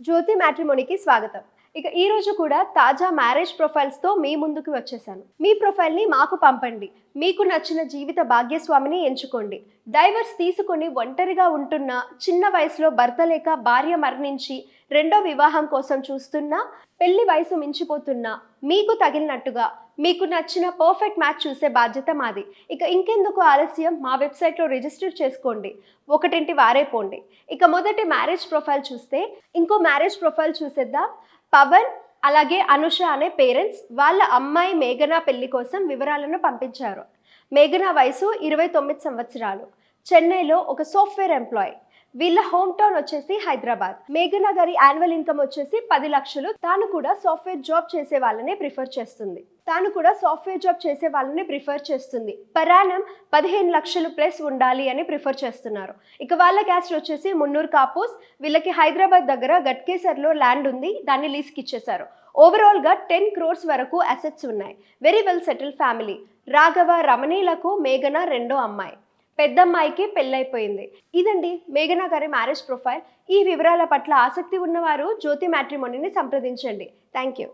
జ్యోతి మ్యాట్రిమోనీకి స్వాగతం ఇక ఈ రోజు కూడా తాజా మ్యారేజ్ ప్రొఫైల్స్తో మీ ముందుకు వచ్చేసాను. మీ ప్రొఫైల్ని మాకు పంపండి. మీకు నచ్చిన జీవిత భాగ్యస్వామిని ఎంచుకోండి. డైవర్స్ తీసుకొని ఒంటరిగా ఉంటున్న చిన్న వయసులో భర్త లేక భార్య మరణించి రెండో వివాహం కోసం చూస్తున్నా పెళ్ళి వయసు మించిపోతున్నా మీకు తగిలినట్టుగా మీకు నచ్చిన పర్ఫెక్ట్ మ్యాచ్ చూసే బాధ్యత మాది. ఇక ఇంకెందుకు ఆలస్యం? మా వెబ్సైట్లో రిజిస్టర్ చేసుకోండి. ఒకటింటి వారే పోండి. ఇక మొదటి మ్యారేజ్ ప్రొఫైల్ చూస్తే ఇంకో మ్యారేజ్ ప్రొఫైల్ చూసేద్దాం. పవన్ అలాగే అనుష అనే పేరెంట్స్ వాళ్ళ అమ్మాయి మేఘనా పెళ్ళి కోసం వివరాలను పంపించారు. మేఘనా వయసు ఇరవై తొమ్మిది సంవత్సరాలు. చెన్నైలో ఒక సాఫ్ట్వేర్ ఎంప్లాయ్ వీళ్ళ హోమ్ టౌన్ వచ్చేసి హైదరాబాద్. మేఘన గారి యాన్యువల్ ఇన్కమ్ వచ్చేసి పది లక్షలు. తాను కూడా సాఫ్ట్వేర్ జాబ్ చేసే వాళ్ళనే ప్రిఫర్ చేస్తుంది. తాను కూడా సాఫ్ట్వేర్ జాబ్ చేసే వాళ్ళని ప్రిఫర్ చేస్తుంది. పరాణం పదిహేను లక్షలు ప్లస్ ఉండాలి అని ప్రిఫర్ చేస్తున్నారు. ఇక వాళ్ళ క్యాస్ట్ వచ్చేసి మున్నూరు కాపూస్. వీళ్ళకి హైదరాబాద్ దగ్గర గట్కేసర్లో ల్యాండ్ ఉంది. దాన్ని లీజ్కి ఇచ్చేశారు. ఓవరాల్గా టెన్ క్రోర్స్ వరకు అసెట్స్ ఉన్నాయి. Very well settle family. Raghava రమణీలకు మేఘన రెండో అమ్మాయి. పెద్దమ్మాయికి పెళ్ళైపోయింది. ఇదండి మేఘనా గారి మ్యారేజ్ ప్రొఫైల్. ఈ వివరాల పట్ల ఆసక్తి ఉన్నవారు జ్యోతి మ్యాట్రిమోనీని సంప్రదించండి. Thank you.